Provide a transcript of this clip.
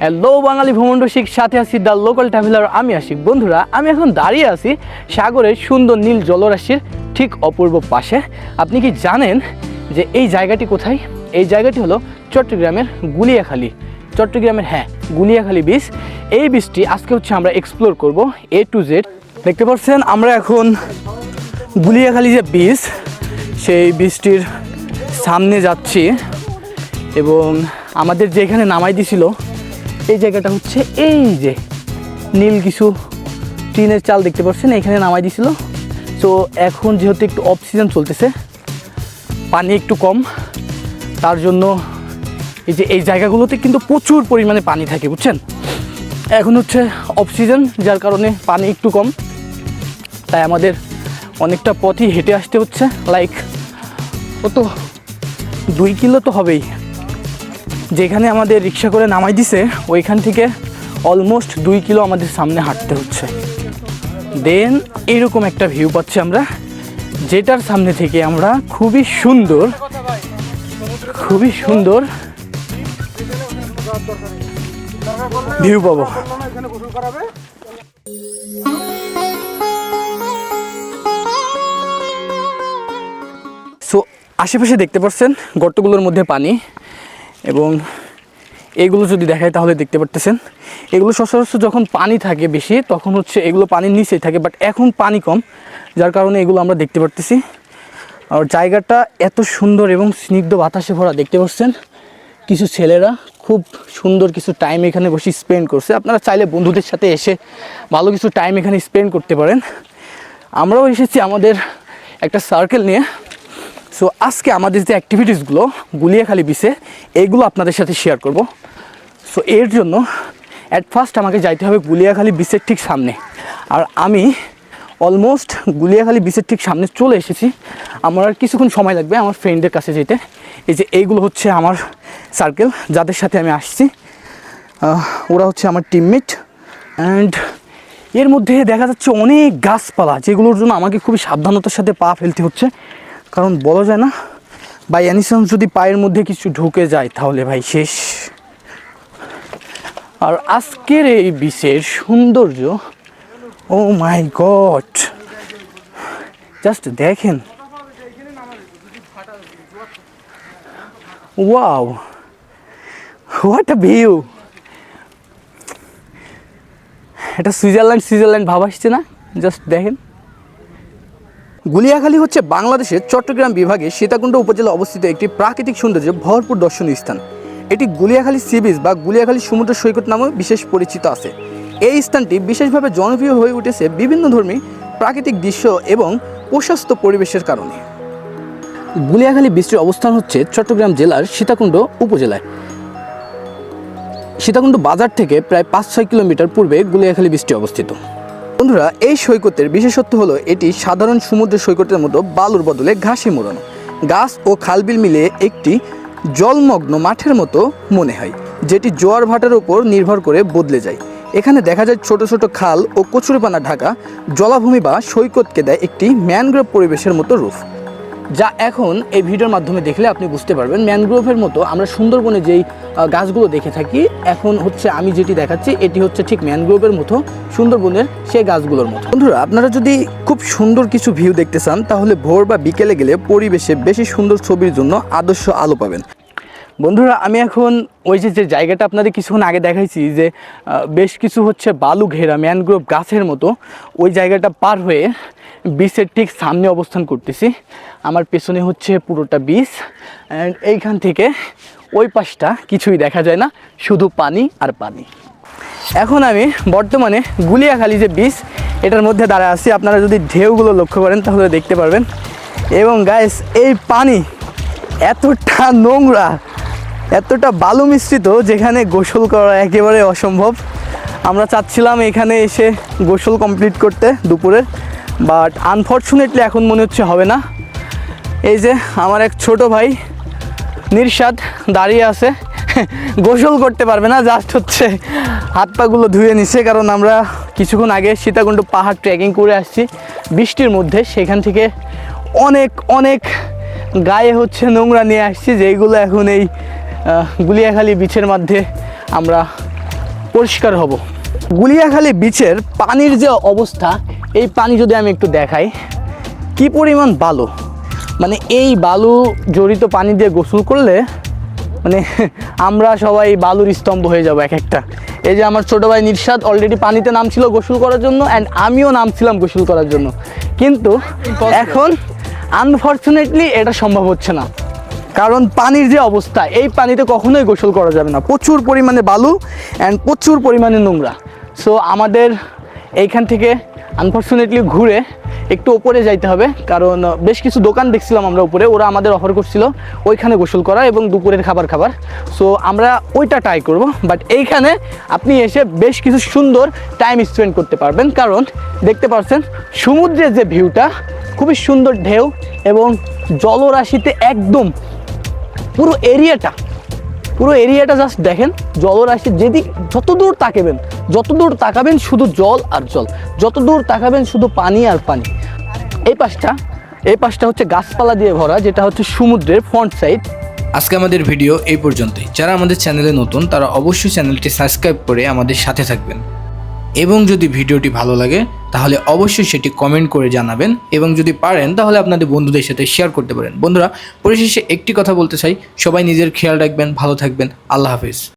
Hello বাঙালি ভ্রমণ রসিক সাথে আছি দ্য লোকাল ট্রাভেলার আমি আশিক। বন্ধুরা, আমি এখন দাঁড়িয়ে আছি সাগরের সুন্দর নীল জলরাশির ঠিক অপূর্ব পাশে। আপনি কি জানেন যে এই জায়গাটি কোথায়? এই জায়গাটি হলো চট্টগ্রামের গুলিয়াখালী চট্টগ্রামের হ্যাঁ গুলিয়াখালী বিচ এই বিচটি আজকে হচ্ছে আমরা এক্সপ্লোর করব এ টু জেড দেখতে পাচ্ছেন, আমরা এখন গুলিয়াখালী যে বিচ সেই বীজটির সামনে যাচ্ছি এবং আমাদের যেখানে নামাই দিছিল এই জায়গাটা হচ্ছে এই যে নীল কিছু টিনের চাল দেখতে পাচ্ছেন, এখানে নামাই দিছিল। তো এখন যেহেতু একটু অফ সিজন চলতেছে, পানি একটু কম, তার জন্য এই যে এই জায়গাগুলোতে কিন্তু প্রচুর পরিমাণে পানি থাকে, বুঝছেন? এখন হচ্ছে অফ সিজন যার কারণে পানি একটু কম। তাই আমাদের অনেকটা পথই হেঁটে আসতে হচ্ছে লাইক কত দুই কিলো তো হবেই। যেখানে আমাদের রিক্সা করে নামাই দিছে, ওইখান থেকে অলমোস্ট দুই কিলো আমাদের সামনে হাঁটতে হচ্ছে। দেন এরকম একটা ভিউ পাচ্ছি আমরা, যেটার সামনে থেকে আমরা খুবই সুন্দর খুবই সুন্দর ভিউ পাবো। সো আশেপাশে দেখতে পাচ্ছেন গর্তগুলোর মধ্যে পানি। এবং এগুলো যদি দেখায় তাহলে দেখতে পারতেছেন। এগুলো সচরাচর যখন পানি থাকে বেশি, তখন হচ্ছে এগুলো পানির নিচেই থাকে বাট এখন পানি কম, যার কারণে এগুলো আমরা দেখতে পারতেছি। আর জায়গাটা এত সুন্দর এবং স্নিগ্ধ বাতাসে ভরা, দেখতে পাচ্ছেন? কিছু ছেলেরা খুব সুন্দর কিছু টাইম এখানে বসে স্পেন্ড করছে। আপনারা চাইলে বন্ধুদের সাথে এসে ভালো কিছু টাইম এখানে স্পেন্ড করতে পারেন। আমরাও এসেছি আমাদের একটা সার্কেল নিয়ে। সো আজকে আমাদের যে অ্যাক্টিভিটিসগুলো গুলিয়াখালী বিচে এইগুলো আপনাদের সাথে শেয়ার করব। সো এর জন্য অ্যাট ফার্স্ট আমাকে যাইতে হবে গুলিয়াখালি বিচের ঠিক সামনে। আর আমি অলমোস্ট গুলিয়াখালি বিচের ঠিক সামনে চলে এসেছি। আমার আর কিছুক্ষণ সময় লাগবে আমার ফ্রেন্ডের কাছে যেতে। এই যে এইগুলো হচ্ছে আমার সার্কেল যাদের সাথে আমি আসছি। ওরা হচ্ছে আমার টিমমেট অ্যান্ড এর মধ্যে দেখা যাচ্ছে অনেক গাছপালা, যেগুলোর জন্য আমাকে খুবই সাবধানতার সাথে পা ফেলতে হচ্ছে। কারণ বলা যায় না বাই চান্স যদি পায়ের মধ্যে কিছু ঢুকে যায় তাহলে ভাই শেষ। আর আজকের এই বিশের সৌন্দর্য, ও মাই গড, জাস্ট দেখেন। Wow, what a view. এটা সুইজারল্যান্ড সুইজারল্যান্ড ভাব আসছে না? জাস্ট দেখেন। গুলিয়াখালী হচ্ছে বাংলাদেশের চট্টগ্রাম বিভাগে সীতাকুণ্ড উপজেলা অবস্থিত একটি প্রাকৃতিক সৌন্দর্যে ভরপুর দর্শনীয় স্থান। এটি গুলিয়াখালী সি বিচ বা গুলিয়াখালী সমুদ্র সৈকত নামে বিশেষ পরিচিত আছে। এই স্থানটি বিশেষভাবে জনপ্রিয় হয়ে উঠেছে বিভিন্ন ধর্মী, প্রাকৃতিক দৃশ্য এবং প্রশস্ত পরিবেশের কারণে। গুলিয়াখালী বীচটির অবস্থান হচ্ছে চট্টগ্রাম জেলার সীতাকুণ্ড উপজেলায়। সীতাকুণ্ড বাজার থেকে প্রায় পাঁচ ছয় কিলোমিটার পূর্বে গুলিয়াখালী বীচটি অবস্থিত। বন্ধুরা, এই সৈকতের বিশেষত্ব হলো এটি সাধারণ সমুদ্র সৈকতের মতো বালুর বদলে ঘাসে মোড়ানো। গাছ ও খালবিল মিলে একটি জলমগ্ন মাঠের মতো মনে হয়, যেটি জোয়ার ভাটার উপর নির্ভর করে বদলে যায়। এখানে দেখা যায় ছোট ছোট খাল ও কচুরিপানা ঢাকা, জলাভূমি বা সৈকতকে দেয় একটি ম্যানগ্রোভ পরিবেশের মতো রূপ। যা এখন এই ভিডিওর মাধ্যমে দেখলে আপনি বুঝতে পারবেন ম্যানগ্রোভের মতো আমরা সুন্দরবনে যেই গাছগুলো দেখে থাকি। এখন হচ্ছে আমি যেটি দেখাচ্ছি, এটি হচ্ছে ঠিক ম্যানগ্রোভের মতো, সুন্দরবনের সেই গাছগুলোর মতো। বন্ধুরা, আপনারা যদি খুব সুন্দর কিছু ভিউ দেখতে চান, তাহলে ভোর বা বিকেলে গেলে পরিবেশে বেশি সুন্দর ছবির জন্য আদর্শ আলো পাবেন। বন্ধুরা, আমি এখন ওই যে যে জায়গাটা আপনাদের কিছুক্ষণ আগে দেখাইছি, যে বেশ কিছু হচ্ছে বালু ঘেরা ম্যানগ্রোভ গাছের মতো, ওই জায়গাটা পার হয়ে বিচের ঠিক সামনে অবস্থান করতেছি। আমার পেছনে হচ্ছে পুরোটা বিচ অ্যান্ড এইখান থেকে ওই পাশটা কিছুই দেখা যায় না, শুধু পানি আর পানি। এখন আমি বর্তমানে গুলিয়াখালী যে বিচ এটার মধ্যে দাঁড়ায় আছি। আপনারা যদি ঢেউগুলো লক্ষ্য করেন, তাহলে দেখতে পারবেন। এবং গাইস এই পানি এতটা নোংরা, এতটা বালু মিশ্রিত, যেখানে গোসল করা একেবারে অসম্ভব। আমরা চাচ্ছিলাম এখানে এসে গোসল কমপ্লিট করতে দুপুরে বাট আনফর্চুনেটলি এখন মনে হচ্ছে হবে না। এই যে আমার এক ছোট ভাই নির্সাদ দাঁড়িয়ে আছে। গোসল করতে পারবে না জাস্ট হচ্ছে হাত পাগুলো ধুয়ে নিছে, কারণ আমরা কিছুক্ষণ আগে সীতাকুণ্ড পাহাড় ট্রেকিং করে আসছি। বৃষ্টির মধ্যে সেখান থেকে অনেক অনেক গায়ে হচ্ছে নোংরা নিয়ে আসছি যেইগুলো এখন এই গুলিয়াখালী বিচের মধ্যে আমরা পরিষ্কার হব। গুলিয়াখালী বিচের পানির যে অবস্থা, এই পানি যদি আমি একটু দেখাই, কি পরিমাণ বালু? মানে এই বালু জড়িত পানি দিয়ে গোসল করলে মানে আমরা সবাই বালুর স্তম্ভ হয়ে যাব এক একটা। এই যে আমার ছোটো ভাই নির্সাদ অলরেডি পানিতে নামছিল গোসল করার জন্য অ্যান্ড আমিও নামছিলাম গোসল করার জন্য। কিন্তু এখন আনফর্চুনেটলি এটা সম্ভব হচ্ছে না। কারণ পানির যে অবস্থা এই পানিতে কখনোই গোসল করা যাবে না। প্রচুর পরিমাণে বালু অ্যান্ড প্রচুর পরিমাণে নোংরা। সো আমাদের এইখান থেকে আনফর্চুনেটলি ঘুরে একটু ওপরে যাইতে হবে, কারণ বেশ কিছু দোকান দেখছিলাম আমরা উপরে, ওরা আমাদের অফার করছিল ওইখানে গোসল করা এবং দুপুরের খাবার খাবার। সো আমরা ওইটা ট্রাই করব বাট এইখানে আপনি এসে বেশ কিছু সুন্দর টাইম স্পেন্ড করতে পারবেন, কারণ দেখতে পাচ্ছেন সমুদ্রের যে ভিউটা খুবই সুন্দর ঢেউ এবং জলরাশিতে একদম পুরো এরিয়াটা পুরো এরিয়াটা জাস্ট দেখেন, জলরাশি যেদিক যত দূর তাকাবেন যত দূর তাকাবেন শুধু জল আর জল যত দূর তাকাবেন শুধু পানি আর পানি। এই পাশটা এই পাশটা হচ্ছে গাছপালা দিয়ে ভরা, যেটা হচ্ছে সমুদ্রের ফ্রন্ট সাইড আজকে আমাদের ভিডিও এই পর্যন্তই। যারা আমাদের চ্যানেলে নতুন, তারা অবশ্যই চ্যানেলটি সাবস্ক্রাইব করে আমাদের সাথে থাকবেন। এবং যদি ভিডিওটি ভালো লাগে, তাহলে অবশ্যই সেটি কমেন্ট করে জানাবেন। এবং যদি পারেন, তাহলে আপনাদের বন্ধুদের সাথে শেয়ার করতে পারেন। বন্ধুরা, পরিশেষে একটি কথা বলতে চাই। সবাই নিজের খেয়াল রাখবেন, ভালো থাকবেন। আল্লাহ হাফিজ।